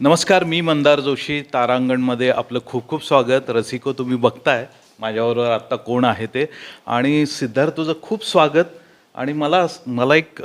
नमस्कार मी मंदार जोशी तारांगणमध्ये आपलं खूप खूप स्वागत. रसिको तुम्ही बघताय. माझ्याबरोबर आत्ता कोण आहे ते? आणि सिद्धार्थ तुझं खूप स्वागत. आणि मला मला एक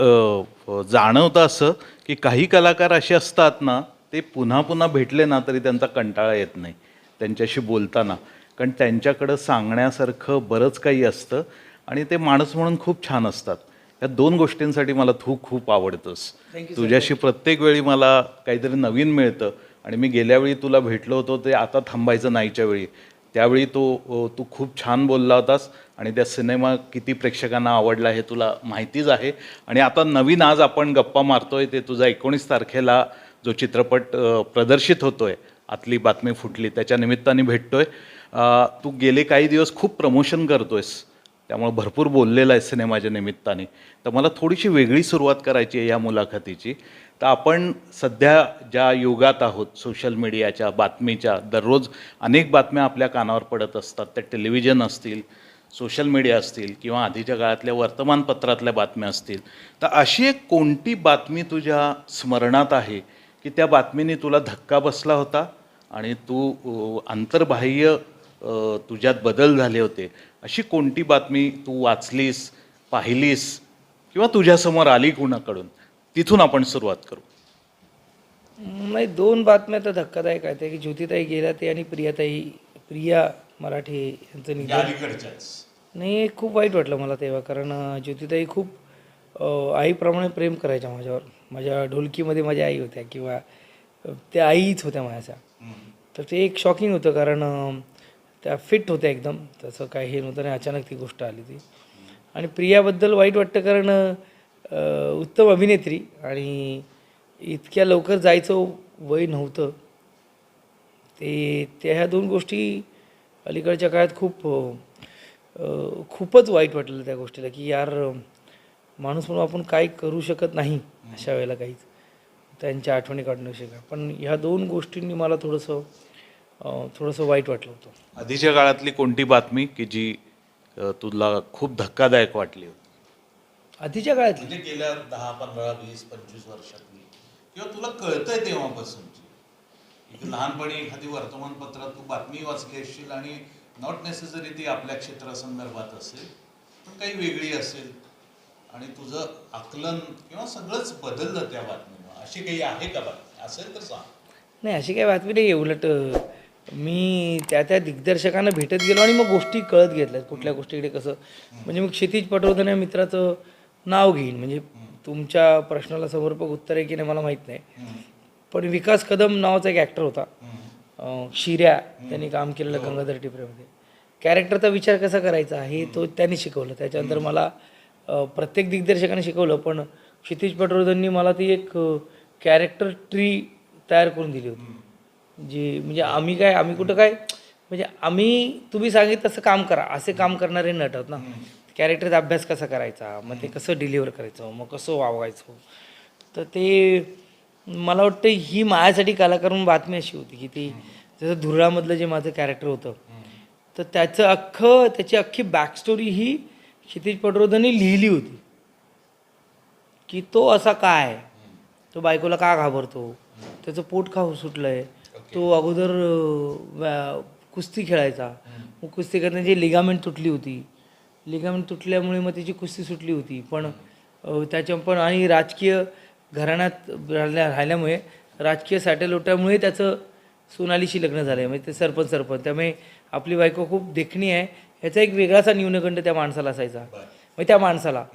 जाणवतं असं की काही कलाकार असे असतात ना ते पुन्हा पुन्हा भेटले ना तरी त्यांचा कंटाळा येत नाही त्यांच्याशी बोलताना. कारण त्यांच्याकडं सांगण्यासारखं बरंच काही असतं. आणि ते माणूस म्हणून खूप छान असतात. या दोन गोष्टींसाठी मला तू खूप आवडतोस. तुझ्याशी प्रत्येक वेळी मला काहीतरी नवीन मिळतं आणि मी गेल्या वेळी तुला भेटलो होतो ते आता थांबायचं नाहीच्या वेळी. त्यावेळी तो तू खूप छान बोलला होतास आणि त्या सिनेमा किती प्रेक्षकांना आवडला हे तुला माहितीच आहे. आणि आता नवीन आज आपण गप्पा मारतोय ते तुझा एकोणीस तारखेला जो चित्रपट प्रदर्शित होतोय आतली बातमी फुटली त्याच्या निमित्ताने भेटतोय. तू गेले काही दिवस खूप प्रमोशन करतोयस. त्यामुळं भरपूर बोललेलं आहे सिनेमाच्या निमित्ताने. तर मला थोडीशी वेगळी सुरुवात करायची आहे या मुलाखतीची. तर आपण सध्या ज्या युगात आहोत सोशल मीडियाच्या बातमीच्या दररोज अनेक बातम्या आपल्या कानावर पडत असतात. त्या टेलिव्हिजन असतील सोशल मीडिया असतील किंवा आधीच्या काळातल्या वर्तमानपत्रातल्या बातम्या असतील. तर अशी एक कोणती बातमी तुझ्या स्मरणात आहे की त्या बातमीने तुला धक्का बसला होता आणि तू अंतर्बाह्य तुझ्यात बदल झाले होते. अशी कोणती बातमी तू वाचलीस पाहिलीस? किंवा तुझ्यासमोर आली कुणाकडून? तिथून आपण सुरुवात करू. नाही दोन बातम्या तर धक्कादायक आहेत. की ज्योतिताई गेल्या ते आणि प्रियाताई प्रिया मराठे यांचं निधन. नाही खूप वाईट वाटलं मला तेव्हा कारण ज्योतिताई खूप आईप्रमाणे प्रेम करायच्या माझ्यावर. माझ्या ढोलकीमध्ये माझ्या आई होत्या किंवा त्या आईच होत्या माझ्या तर ते एक शॉकिंग होतं कारण त्या फिट होत्या एकदम. तसं काही हे नव्हतं आणि अचानक ती गोष्ट आली ती. आणि प्रियाबद्दल वाईट वाटतं कारण उत्तम अभिनेत्री आणि इतक्या लवकर जायचं वय नव्हतं. ते त्या ह्या दोन गोष्टी अलीकडच्या काळात खूप खूपच वाईट वाटलं त्या गोष्टीला की यार माणूस म्हणून आपण काय करू शकत नाही अशा वेळेला काहीच. त्यांच्या आठवणी काढणं शिका. पण ह्या दोन गोष्टींनी मला थोडंसं थोडंसं वाईट वाटलं होतं. आधीच्या काळातली कोणती बातमी की जी अ, तुला खूप धक्कादायक वाटली होती? आधीच्या काळातली. म्हणजे गेल्या दहा पंधरा वीस पंचवीस वर्षातली. किंवा तुला कळतंय तेव्हापासूनची? एक लहानपणी एखादी वर्तमानपत्रात तू बातमी वाचली असशील आणि नॉट नेसेसरी ती आपल्या क्षेत्रासंदर्भात असेल पण काही वेगळी असेल. आणि तुझं आकलन किंवा सगळंच बदललं त्या बातमीनं अशी काही आहे का बातमी? असेल तर सांग. नाही अशी काही बातमी नाही आहे. उलट अं, मी त्या त्या दिग्दर्शकांना भेटत गेलो आणि मग गोष्टी कळत घेतल्यात कुठल्या गोष्टीकडे कसं. म्हणजे मग क्षितिज पटवर्धन या मित्राचं नाव घेईन. म्हणजे तुमच्या प्रश्नाला समर्पक उत्तर आहे की नाही मला माहीत नाही. पण विकास कदम नावाचा एक ॲक्टर होता. अं, शिर्या त्यांनी काम केलेलं गंगाधर टिपऱ्यामध्ये कॅरेक्टरचा विचार कसा करायचा हे तो त्यांनी शिकवलं. त्याच्यानंतर मला प्रत्येक दिग्दर्शकाने शिकवलं पण क्षितिज पटवर्धननी मला ती एक कॅरेक्टर ट्री तयार करून दिली होती. जी म्हणजे आम्ही काय आम्ही कुठं काय म्हणजे आम्ही तुम्ही सांगितलं तसं काम करा. असे काम करणारे नट आहोत ना कॅरेक्टरचा अभ्यास कसा करायचा? मग ते कसं डिलिव्हर करायचं? मग कसं वागवायचं तर ते मला वाटतं ही माझ्यासाठी कलाकार म्हणून बातमी अशी होती की ती जसं धुर्रामधलं जे माझं कॅरेक्टर होतं तर त्याचं अख्खं त्याची अख्खी बॅकस्टोरी ही क्षितिज पटवर्धनने लिहिली होती. की तो असा काय? तो बायकोला का घाबरतो? त्याचं पोट का सुटलंय तो अगोदर व्या- कुस्ती खेळायचा. मग कुस्ती करण्याची लिगामेंट तुटली होती लिगामेंट तुटल्यामुळे मग त्याची कुस्ती सुटली होती. पण अं, त्याच्या पण आणि राजकीय घराण्यात राहिल्या राहिल्यामुळे राजकीय साटेलोट्यामुळे त्याचं सोनालीशी लग्न झालं आहे म्हणजे ते सरपंच सरपंच. त्यामुळे आपली बायको खूप देखणी आहे. ह्याचा एक वेगळासा न्यूनगंड त्या माणसाला असायचा. मग त्या माणसाला.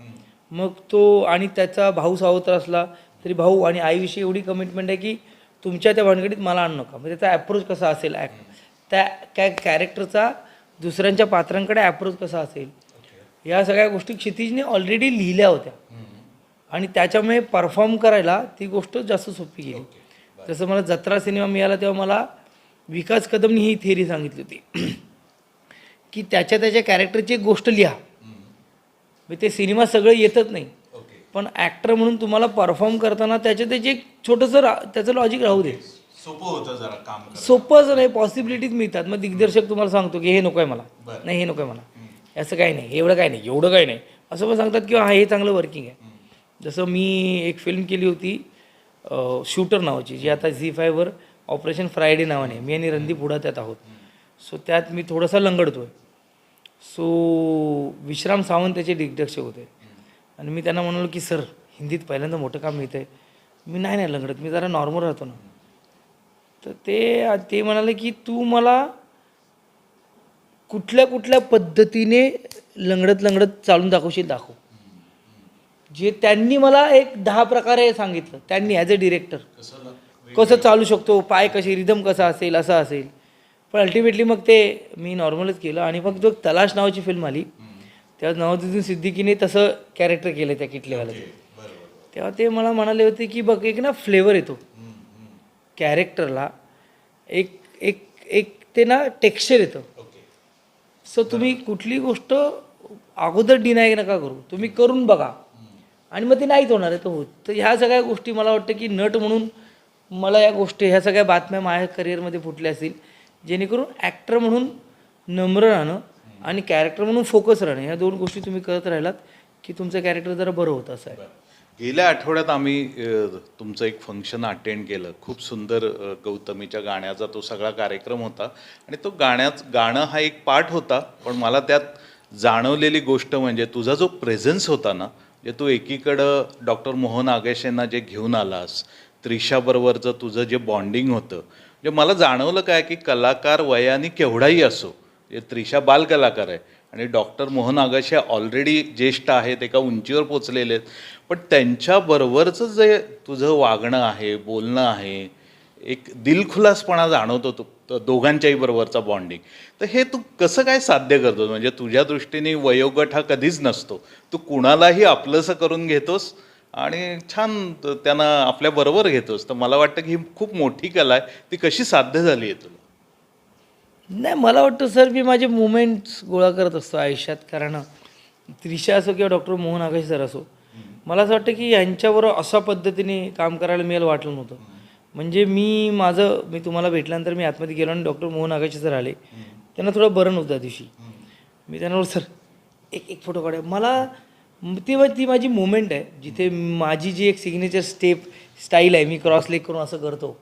मग तो आणि त्याचा भाऊ सावत्र असला तरी भाऊ आणि आईविषयी एवढी कमिटमेंट आहे की तुमच्या त्या भानगडीत मला आणू नका. म्हणजे त्याचा ॲप्रोच कसा असेल? ॲक्ट त्या काय कॅरेक्टरचा दुसऱ्यांच्या पात्रांकडे ॲप्रोच कसा असेल? या सगळ्या गोष्टी क्षितिजने ऑलरेडी लिहिल्या होत्या. आणि त्याच्यामुळे परफॉर्म करायला ती गोष्ट जास्त सोपी गेली. जसं मला जत्रा सिनेमा मिळाला तेव्हा मला विकास कदमनी ही थिअरी सांगितली होती. की त्याच्या त्याच्या कॅरेक्टरची एक गोष्ट लिहा. म्हणजे ते सिनेमा सगळं येतच नाही. पण ॲक्टर म्हणून तुम्हाला परफॉर्म करताना त्याच्या त्याचे एक छोटंसं रा त्याचं लॉजिक राहू दे. सोपं होतं जरा काम सोपंच नाही पॉसिबिलिटीज मिळतात. मग दिग्दर्शक तुम्हाला सांगतो की हे नको आहे मला. नाही हे नको आहे मला. असं काही नाही एवढं काही नाही एवढं काही नाही. असं पण सांगतात की हा हे चांगलं वर्किंग आहे. जसं मी एक फिल्म केली होती शूटर नावाची जी आता झी फायवर ऑपरेशन फ्रायडे नावाने मी आणि रणदीप हुडा त्यात आहोत. सो त्यात मी थोडासा लंगडतो आहे सो विश्राम सावंत त्याचे दिग्दर्शक होते. आणि मी त्यांना म्हणालो की सर हिंदीत पहिल्यांदा मोठं काम मिळतं आहे मी नाही नाही लंगडत. मी जरा नॉर्मल राहतो ना. तर ते ते म्हणाले की तू मला कुठल्या कुठल्या पद्धतीने लंगडत लंगडत चालून दाखवशील दाखव. जे त्यांनी मला एक दहा प्रकारे सांगितलं. त्यांनी ॲज अ डिरेक्टर कसं चालू शकतो? पाय कसे रिदम कसा असेल असं असेल. पण अल्टिमेटली मग ते मी नॉर्मलच केलं आणि मग जो तलाश नावाची फिल्म आली तेव्हा नवाजुद्दीन सिद्दीकीने तसं कॅरेक्टर केलं त्या किटलेवाला तेव्हा ते मला म्हणाले होते की बघ एक ना फ्लेवर येतो. कॅरेक्टरला एक एक एक ते ना टेक्स्चर येतं. सो तुम्ही कुठली गोष्ट अगोदर डिनाय नका करू. तुम्ही करून बघा. आणि मग ते नाहीच होणार आहे. तर होत तर ह्या सगळ्या गोष्टी मला वाटतं की नट म्हणून मला या गोष्टी ह्या सगळ्या बातम्या माझ्या करिअरमध्ये फुटल्या असतील. जेणेकरून ॲक्टर म्हणून नम्र राहणं आणि कॅरेक्टर म्हणून फोकस राहणं. ह्या दोन गोष्टी तुम्ही करत राहिलात की तुमचं कॅरेक्टर जरा बरं होत असं आहे. गेल्या आठवड्यात आम्ही अ, तुमचं एक फंक्शन अटेंड केलं. खूप सुंदर अ, गौतमीच्या गाण्याचा तो सगळा कार्यक्रम होता. आणि तो गाण्याच गाणं हा एक पाठ होता पण मला त्यात जाणवलेली गोष्ट म्हणजे तुझा जो प्रेझेन्स होता ना म्हणजे जे तू एकीकडं डॉक्टर मोहन आगेश यांना जे घेऊन आलास त्रिशाबरोबरचं तुझं जे बॉन्डिंग होतं म्हणजे मला जाणवलं काय की कलाकार वयाने केवढाही असो त्रिशा बालकलाकार आहे. आणि डॉक्टर मोहन आगाशे ऑलरेडी ज्येष्ठ आहेत एका उंचीवर पोचलेले आहेत. पण त्यांच्याबरोबरचं जे तुझं वागणं आहे बोलणं आहे एक दिलखुलासपणा जाणवतो तू दोघांच्याही बरोबरचा बॉन्डिंग तर हे तू कसं काय साध्य करतो म्हणजे तुझ्या दृष्टीने वयोगट हा कधीच नसतो. तू कुणालाही आपलंसं करून घेतोस आणि छान त्यांना आपल्याबरोबर घेतोस. तर मला वाटतं की ही खूप मोठी कला आहे. ती कशी साध्य झाली आहे तुला? नाही मला वाटतं सर मी माझे मुमेंट्स गोळा करत असतो आयुष्यात. कारण त्रिशा असो किंवा डॉक्टर मोहन आकाश सर असो मला असं वाटतं की यांच्याबरोबर अशा पद्धतीने काम करायला मिळेल वाटलं नव्हतं. म्हणजे मी माझं मी तुम्हाला भेटल्यानंतर मी आतमध्ये गेलो आणि डॉक्टर मोहन आकाशी सर आले. त्यांना थोडं बरं नव्हतं त्या दिवशी. मी त्यांना सर एक एक फोटो काढा मला ती ती माझी मुवमेंट आहे जिथे माझी जी एक सिग्नेचर स्टेप स्टाईल आहे मी क्रॉस लेग करून असं करतो.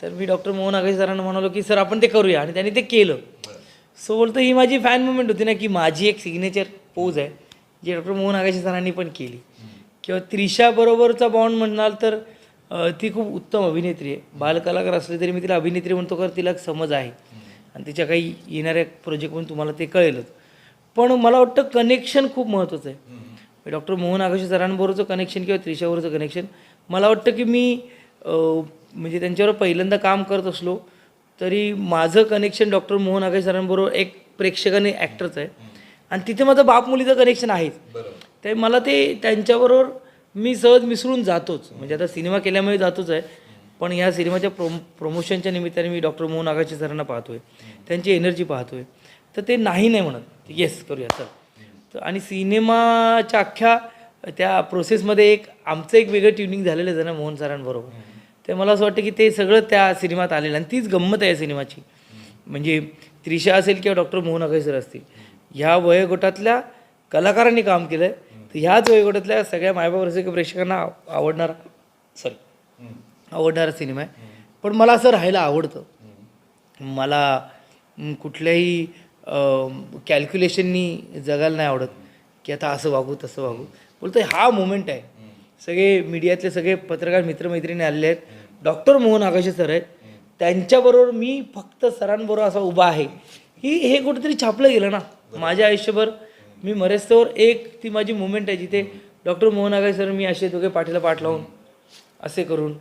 तर मी डॉक्टर मोहन आगाशे सरांना म्हणालो की सर आपण ते करूया. आणि त्यांनी ते केलं. सो बोलतो ही माझी फॅन मुवमेंट होती ना की माझी एक सिग्नेचर पोज आहे जी डॉक्टर मोहन आगाशे सरांनी पण केली. किंवा त्रिशाबरोबरचा बॉन्ड म्हणाल तर ती खूप उत्तम अभिनेत्री आहे. बालकलाकार असली तरी मी तिला अभिनेत्री म्हणतो कारण तिला एक समज आहे. आणि तिच्या काही येणाऱ्या प्रोजेक्टमधून तुम्हाला ते कळेलच. पण मला वाटतं कनेक्शन खूप महत्त्वाचं आहे. डॉक्टर मोहन आगाशी सरांबरोबरचं कनेक्शन किंवा त्रिशाबरोबरचं कनेक्शन मला वाटतं की मी म्हणजे त्यांच्यावर पहिल्यांदा काम करत असलो तरी माझं कनेक्शन डॉक्टर मोहन आकाशे सरांबरोबर एक प्रेक्षकाने ॲक्टरचं आहे. आणि तिथे माझं बाप मुलीचं कनेक्शन आहेच ते मला ते त्यांच्याबरोबर मी सहज मिसळून जातोच. म्हणजे आता सिनेमा केल्यामुळे जातोच आहे. पण ह्या सिनेमाच्या प्रोम प्रमोशनच्या निमित्ताने मी डॉक्टर मोहन आगाशे सरांना पाहतोय. त्यांची एनर्जी पाहतोय. तर ते नाही नाही म्हणत. येस करूया चल. तर आणि सिनेमाच्या अख्ख्या त्या प्रोसेसमध्ये एक आमचं एक वेगळं ट्युनिंग झालेलं आहे ना मोहन सरांबरोबर. तर मला असं वाटतं की ते सगळं त्या सिनेमात आलेलं आणि तीच गंमत आहे या सिनेमाची. म्हणजे त्रिशा असेल किंवा डॉक्टर मोहन आगाशे सर असतील ह्या वयोगटातल्या कलाकारांनी काम केलं आहे तर ह्याच वयोगटातल्या सगळ्या मायबाप रसिक प्रेक्षकांना आवडणारा सॉरी आवडणारा सिनेमा आहे. पण मला असं राहायला आवडतं. मला कुठल्याही कॅल्क्युलेशननी जगायला नाही आवडत की आता असं वागू तसं वागू. बोलतो हा मोमेंट आहे. सगळे मीडियातले सगळे पत्रकार मित्रमैत्रिणी आलेले आहेत. डॉक्टर मोहन आकाशे सर आहेत. त्यांच्याबरोबर मी फक्त सरांबरोबर असा उभा आहे. ही हे कुठेतरी छापलं गेलं ना. माझ्या आयुष्यभर मी मरेस्तवर एक ती माझी मुमेंट आहे जिथे डॉक्टर मोहन आगाशे सर मी असे दोघे पाठीला पाठ लावून असे करून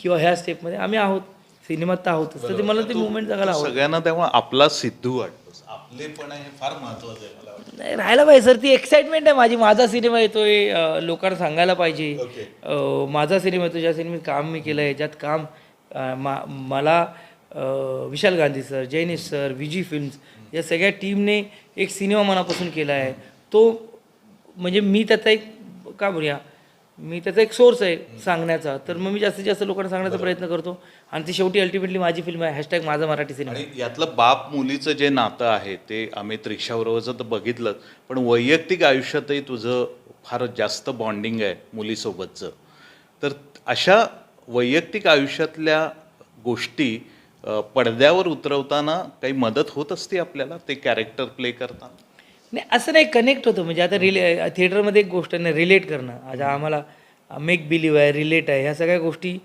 किंवा ह्या स्टेपमध्ये आम्ही आहोत. सिनेमात तर आहोतच. तर ते मला ते मुवमेंट जगायला आवडतं सगळ्यांना तेव्हा आपला सिद्धू वाटतोस आपलेपण हे फार महत्वाचं आहे मला वाटतं. नाही राहायला पाहिजे सर. ती एक्साइटमेंट आहे माझी. माझा सिनेमा येतोय अं, लोकांना सांगायला पाहिजे. अं, माझा सिनेमा येतो ज्या सिनेमात काम मी केलं आहे ज्यात काम अं, मा मला अं, Vishal Gandhi sir Jainish sir Viji films या सगळ्या टीमने एक सिनेमा मनापासून केला आहे तो म्हणजे मी त्याचा एक का बोलूया मी त्याचा एक सोर्स आहे सांगण्याचा. तर मग मी जास्तीत जास्त लोकांना सांगण्याचा प्रयत्न करतो. आणि ती शेवटी अल्टिमेटली माझी फिल्म आहे. हॅशटॅग माझा मराठी सिनेमा यातलं बाप मुलीचं जे नातं आहे ते आम्ही रिक्षाबरोबरचं तर बघितलं. पण वैयक्तिक आयुष्यातही तुझं फार जास्त बॉन्डिंग आहे मुलीसोबतचं. तर अशा वैयक्तिक आयुष्यातल्या गोष्टी पडद्यावर उतरवताना काही मदत होत असते आपल्याला? ते कॅरेक्टर प्ले करताना? नाही असं नाही कनेक्ट होतं. म्हणजे आता रिले थिएटरमध्ये एक गोष्ट नाही रिलेट करणं. आता आम्हाला मेक बिलीव्ह आहे रिलेट आहे ह्या सगळ्या गोष्टी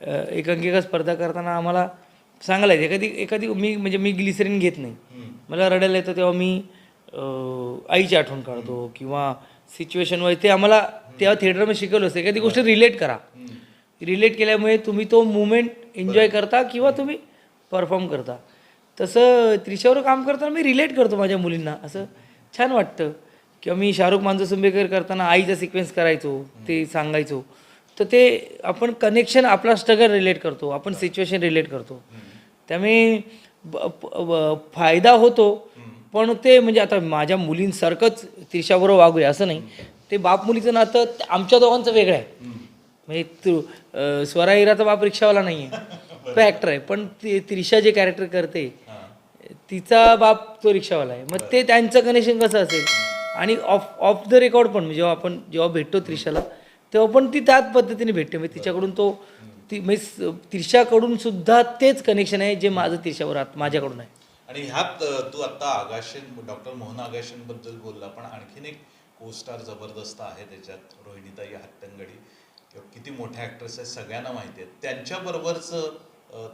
एकांकिका स्पर्धा करताना आम्हाला सांगायला येते. एखादी एखादी मी म्हणजे मी ग्लिसरीन घेत नाही. मला रडायला येतं तेव्हा मी आईची आठवण काढतो किंवा सिच्युएशन वाईज ते आम्हाला तेव्हा थिएटरमध्ये शिकवलं असतं. एखादी गोष्ट रिलेट करा. रिलेट केल्यामुळे तुम्ही तो मुवमेंट एन्जॉय करता किंवा तुम्ही परफॉर्म करता. तसं त्रिशावर काम करताना मी रिलेट करतो माझ्या मुलींना. असं छान वाटतं. किंवा मी शाहरुख मांजसुंबेकर करताना आईचा सिक्वेन्स करायचो ते सांगायचो. तर ते आपण कनेक्शन आपला स्ट्रगल रिलेट करतो आपण सिच्युएशन रिलेट करतो. त्यामुळे फायदा होतो पण ते म्हणजे आता माझ्या मुलींसारखंच त्रिशाबरोबर वागूया असं नाही. ते बाप मुलीचं नातं आमच्या दोघांचं वेगळं आहे. म्हणजे तू स्वरा हिराचा बाप रिक्षावाला नाही आहे तो ॲक्टर आहे. पण ती त्रिशा जे कॅरेक्टर करते तिचा बाप तो रिक्षावाला आहे. मग ते त्यांचं कनेक्शन कसं असेल? आणि ऑफ ऑफ द रेकॉर्ड पण जेव्हा आपण जेव्हा भेटतो त्रिशाला तेव्हा पण ती त्याच पद्धतीने भेटते. म्हणजे तिच्याकडून तो ती म्हणजे त्रिशाकडून सुद्धा तेच कनेक्शन आहे जे माझं आत- माझ्याकडून आहे. आणि ह्यात अ, तू आता आगाशन डॉक्टर मोहन आगाशनबद्दल बोलला पण आणखीन एक को स्टार जबरदस्त आहे त्याच्यात रोहिणीताई हट्टंगडी किंवा किती मोठे ॲक्ट्रेस आहेत सगळ्यांना माहिती आहेत त्यांच्याबरोबरचं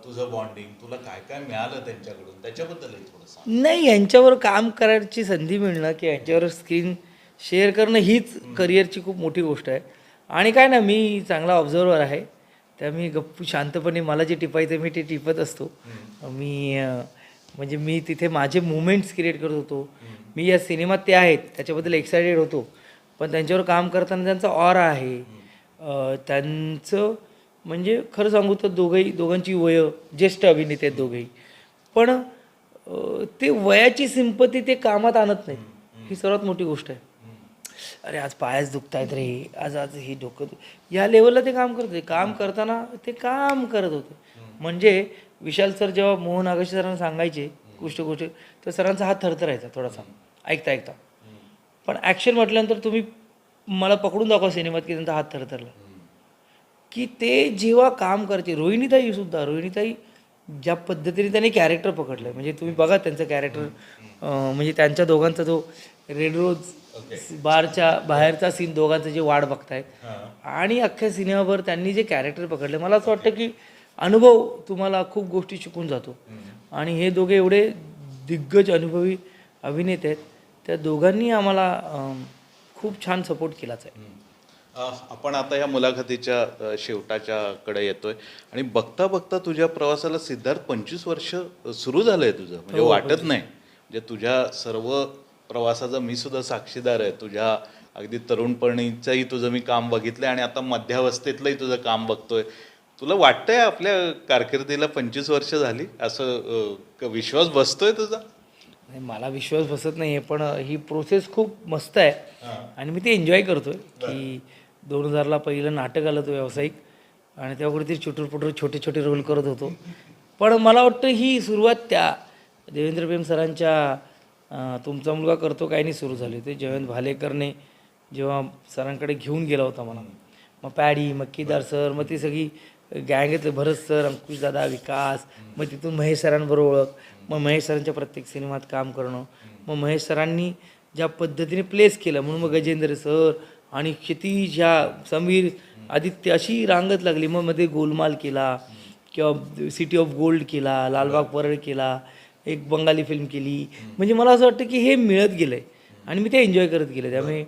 तुझं बॉन्डिंग तुला काय काय मिळालं त्यांच्याकडून? त्याच्याबद्दलही थोडं सांग. नाही यांच्यावर काम करायची संधी मिळणं की यांच्यावर स्क्रीन शेअर करणं हीच करिअरची खूप मोठी गोष्ट आहे. आणि काय ना मी चांगला ऑब्झर्वर आहे. त्या मी गप्पू शांतपणे मला जे टिपायचं मी ते टिपत असतो. मी म्हणजे मी तिथे माझे मुवमेंट्स क्रिएट करत होतो. मी या सिनेमात ते आहेत त्याच्याबद्दल एक्सायटेड होतो. पण त्यांच्यावर काम करताना त्यांचा ऑर आहे. त्यांचं म्हणजे खरं सांगू तर दोघंही दोघांची वय ज्येष्ठ अभिनेते आहेत दोघेही. पण ते वयाची सिंपती ते कामात आणत नाही ही सर्वात मोठी गोष्ट आहे. अरे आज पायच दुखतायत रे. आज आज हे डोकं या लेवलला ते काम करत होते. काम करताना ते काम करत होते. म्हणजे विशाल सर जेव्हा मोहन आगाशी सरांना सांगायचे गोष्ट गोष्ट तर सरांचा हात थरथरायचा थोडासा. ऐकता ऐकता. पण ॲक्शन म्हटल्यानंतर तुम्ही मला पकडून दाखवा सिनेमात की त्यांचा हात थरथरला. की ते जेव्हा काम करते रोहिणीताई सुद्धा रोहिणीताई ज्या पद्धतीने त्यांनी कॅरेक्टर पकडलं आहे म्हणजे तुम्ही बघा त्यांचं कॅरेक्टर म्हणजे त्यांच्या दोघांचा जो रेड रोज बारच्या बाहेरचा सीन दोघांचं जे वाढ बघतायत. आणि अख्ख्या सिनेमाभर त्यांनी जे कॅरेक्टर पकडले मला असं वाटतं की अनुभव तुम्हाला खूप गोष्टी शिकून जातो. आणि हे दोघे एवढे दिग्गज अनुभवी अभिनेते आहेत. त्या दोघांनी आम्हाला खूप छान सपोर्ट केलाच आहे. आपण आता या मुलाखतीच्या शेवटाच्या कडे येतोय. आणि बघता बघता तुझ्या प्रवासाला सिद्धार्थ पंचवीस वर्ष सुरू झालंय तुझं. म्हणजे वाटत नाही. म्हणजे तुझ्या सर्व प्रवासाचा मी सुद्धा साक्षीदार आहे. तुझ्या अगदी तरुणपणीचंही तुझं मी काम बघितलंय आणि आता मध्यावस्थेतलंही तुझं काम बघतोय. तुला वाटतंय आपल्या कारकिर्दीला पंचवीस वर्ष झाली? असं विश्वास बसतोय तुझा? नाही, मला विश्वास बसत नाही आहे पण ही प्रोसेस खूप मस्त आहे. आणि मी ते एन्जॉय करतोय की दोन हजारला पहिलं नाटक आलं होतं व्यावसायिक. आणि त्यावरती कुठेतरी छोटे छोटे छोटे रोल करत होतो. पण मला वाटतं ही सुरुवात त्या देवेंद्र प्रेम सरांच्या तुमचा मुलगा करतो काय नाही सुरू झाली. होते जयंत भालेकरने जेव्हा सरांकडे घेऊन गेला होता मला मग पॅडी मग केदार सर मग ती सगळी गँग भरत सर अंकुशदादा विकास मग तिथून महेश सरांबरोबर ओळख मग महेश सरांच्या प्रत्येक सिनेमात काम करणं. मग महेश सरांनी ज्या पद्धतीने प्लेस केलं म्हणून मग गजेंद्र सर आणि क्षितिज ह्या समीर आदित्य अशी रांगत लागली. मग मध्ये गोलमाल केला किंवा सिटी ऑफ गोल्ड केला लालबाग परळ केला एक बंगाली फिल्म केली. म्हणजे मला असं वाटतं की हे मिळत गेलं आहे आणि मी ते एन्जॉय करत गेले त्यामुळे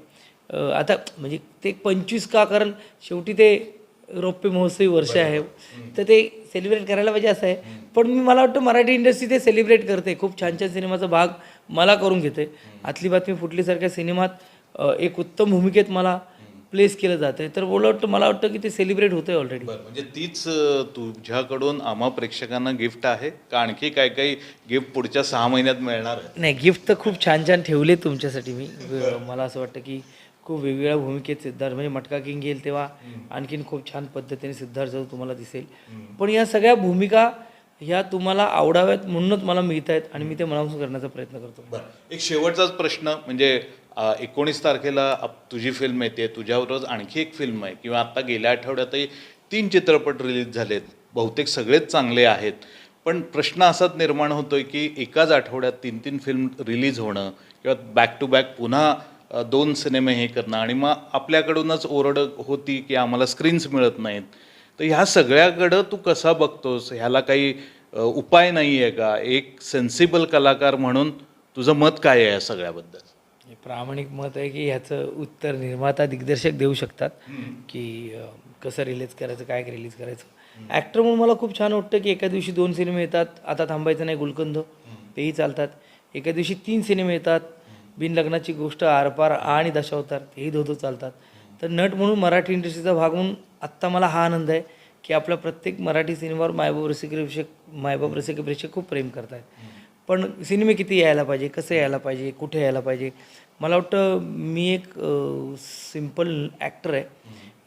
आता म्हणजे ते पंचवीस का कारण शेवटी ते रौप्य महोत्सवी वर्ष आहे. तर ते सेलिब्रेट करायला पाहिजे असं आहे. पण मी मला वाटतं मराठी इंडस्ट्री ते सेलिब्रेट करते खूप छान छान सिनेमाचा भाग मला करून घेते आतली बातमी फुटलीसारख्या सिनेमात एक उत्तम भूमिकेत मला प्लेस केलं जातं आहे तर बोला वाटतं मला वाटतं की ते सेलिब्रेट होतं आहे ऑलरेडी म्हणजे तीच तुझ्याकडून आम्हा प्रेक्षकांना गिफ्ट आहे? का आणखी काय काही गिफ्ट पुढच्या सहा महिन्यात मिळणार नाही गिफ्ट तर खूप छान छान ठेवले तुमच्यासाठी मी. मला असं वाटतं की खूप वेगवेगळ्या भूमिकेत सिद्धार्थ म्हणजे मटका किंग येईल तेव्हा आणखीन खूप छान पद्धतीने सिद्धार्थ जाधव तुम्हाला दिसेल. पण या सगळ्या भूमिका ह्या तुम्हाला आवडाव्यात म्हणूनच मला मिळत आहेत आणि मी ते मनापासून करण्याचा प्रयत्न करतो. बरं एक शेवटचाच प्रश्न म्हणजे एकोणीस तारखेला तुझी फिल्म येते तुझ्याबरोबर आणखी एक फिल्म आहे. किंवा आत्ता गेल्या आठवड्यातही तीन चित्रपट रिलीज झालेत. बहुतेक सगळेच चांगले आहेत. पण प्रश्न असाच निर्माण होतो आहे की एकाच आठवड्यात तीन तीन फिल्म रिलीज होणं किंवा बॅक टू बॅक पुन्हा दोन सिनेमे हे करणं आणि मग आपल्याकडूनच ओरड होती की आम्हाला स्क्रीन्स मिळत नाहीत. तर ह्या सगळ्याकडं तू कसा बघतोस? ह्याला काही उपाय नाही आहे का? एक सेन्सिबल कलाकार म्हणून तुझं मत काय आहे या सगळ्याबद्दल? प्रामाणिक मत आहे की ह्याचं उत्तर निर्माता दिग्दर्शक देऊ शकतात की कसं रिलीज करायचं काय रिलीज करायचं. ॲक्टर म्हणून मला खूप छान वाटतं की एका दिवशी दोन सिनेमे येतात. आता थांबायचं नाही गुलकंद. तेही चालतात. एका दिवशी तीन सिनेमे येतात. बिन लग्नाची गोष्ट आरपार आणि दशावतार तेही धोधो चालतात. तर नट म्हणून मराठी इंडस्ट्रीचा भाग म्हणून आत्ता मला हा आनंद आहे की आपला प्रत्येक मराठी सिनेमावर मायबाप रसिक मायबाप रसिक प्रेक्षक खूप प्रेम करत आहेत पण सिनेमे किती यायला पाहिजे कसं यायला पाहिजे कुठे यायला पाहिजे? मला वाटतं मी एक सिंपल ॲक्टर आहे.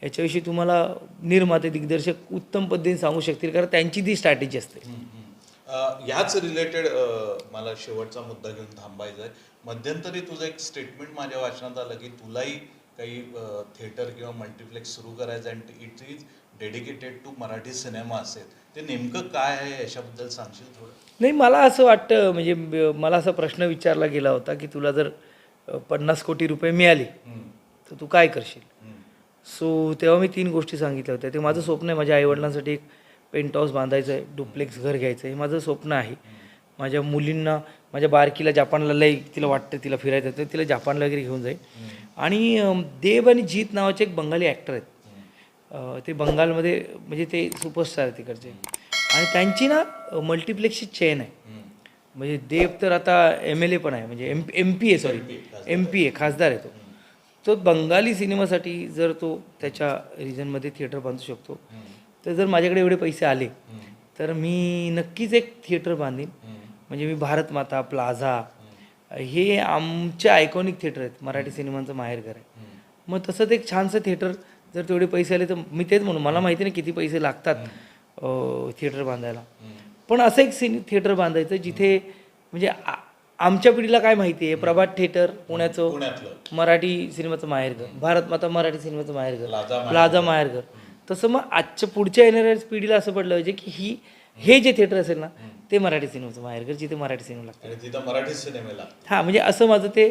याच्याविषयी तुम्हाला निर्माते दिग्दर्शक उत्तम पद्धतीने सांगू शकतील कारण त्यांची ती स्ट्रॅटेजी असते. ह्याच रिलेटेड मला शेवटचा मुद्दा घेऊन थांबायचा आहे. मध्यंतरी तुझं एक स्टेटमेंट माझ्या वाचनात आलं की तुलाही काही थिएटर किंवा मल्टिप्लेक्स सुरू करायचं आणि it is dedicated to Marathi cinema असेल ते नेमकं काय आहे याच्याबद्दल सांगशील थोडं? नाही मला असं वाटतं म्हणजे मला असा प्रश्न विचारला गेला होता की तुला जर पन्नास कोटी रुपये मिळाले तर तू काय करशील? सो तेव्हा मी तीन गोष्टी सांगितल्या होत्या. ते माझं स्वप्न आहे माझ्या आईवडिलांसाठी एक पेंट हाऊस बांधायचं आहे डुप्लेक्स घर घ्यायचं आहे हे माझं स्वप्न आहे. माझ्या मुलींना माझ्या बारकीला जापानला लई तिला वाटतं तिला फिरायचं तर तिला जापानला वगैरे घेऊन जाईल. आणि देव आणि जीत नावाचे एक बंगाली ॲक्टर आहेत. ते बंगालमध्ये म्हणजे ते सुपरस्टार तिकडचे. आणि त्यांची ना मल्टिप्लेक्सची चेन आहे. म्हणजे देव तर आता एम एल ए पण आहे. म्हणजे एम एम पी आहे सॉरी एम पी आहे. खासदार आहे तो. तो बंगाली सिनेमासाठी जर तो त्याच्या रिजनमध्ये थिएटर बांधू शकतो तर जर माझ्याकडे एवढे पैसे आले तर मी नक्कीच एक थिएटर बांधीन. म्हणजे मी भारत माता प्लाझा हे आमच्या आयकॉनिक थिएटर आहेत. मराठी सिनेमांचं माहेरघर आहे. मग तसंच एक छानसं थिएटर जर तेवढे पैसे आले तर मी तेच म्हणू मला माहिती नाही किती पैसे लागतात थिएटर बांधायला. पण असं एक सिने थिएटर बांधायचं जिथे म्हणजे आ- आमच्या पिढीला काय माहिती आहे? प्रभात थिएटर पुण्याचं मराठी सिनेमाचं माहेरघर भारत माता मराठी सिनेमाचं माहेरघर प्लाझा माहेरघर. तसं मग आजच्या पुढच्या येणाऱ्या पिढीला असं पडलं पाहिजे की ही हे जे थिएटर असेल ना ते मराठी सिनेमाचं माहेरघर जिथे मराठी सिनेमा लागतात. मराठी सिनेमेला हां म्हणजे असं माझं ते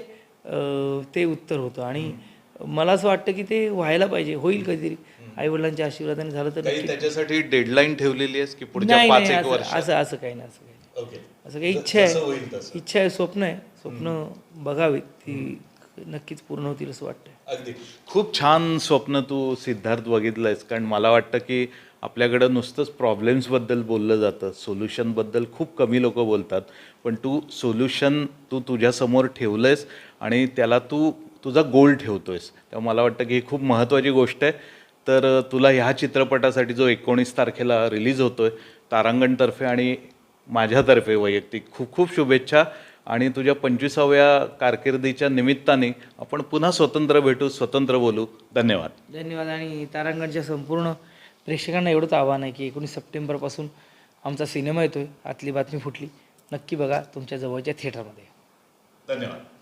ते उत्तर होतं. आणि मला असं वाटतं की ते व्हायला पाहिजे होईल कधीतरी. आईवडिलांच्या आशीर्वादाने झालं तर काही त्याच्यासाठी डेडलाईन ठेवलेली आहेस की पुढच्या नाही पाच नाही एक असं वर्ष असं असं काही नाही असं काही नाही. ओके. असं काही इच्छा आहे. होईल तसं. इच्छा आहे स्वप्न आहे. स्वप्न बघावीत ती नक्कीच पूर्ण होतील असं वाटतंय. अगदी. खूप छान स्वप्न तू सिद्धार्थ बघितलंयस कारण मला वाटतं की आपल्याकडं नुसतंच प्रॉब्लेम्सबद्दल बोललं जातं. सोल्युशनबद्दल खूप कमी लोक बोलतात. पण तू सोल्युशन तू तुझ्यासमोर ठेवलंयस आणि त्याला तू तुझा गोल ठेवतोयस. तेव्हा मला वाटतं की ही खूप महत्त्वाची गोष्ट आहे. तर तुला ह्या चित्रपटासाठी जो एकोणीस तारखेला रिलीज होतोय तारांगणतर्फे आणि माझ्यातर्फे वैयक्तिक खूप खूप शुभेच्छा. आणि तुझ्या पंचवीसाव्या कारकिर्दीच्या निमित्ताने आपण पुन्हा स्वतंत्र भेटू स्वतंत्र बोलू. धन्यवाद. धन्यवाद. आणि तारांगणच्या संपूर्ण प्रेक्षकांना एवढंच आव्हान आहे की एकोणीस सप्टेंबरपासून आमचा सिनेमा येतोय आतली बातमी फुटली. नक्की बघा तुमच्या जवळच्या थिएटरमध्ये. धन्यवाद.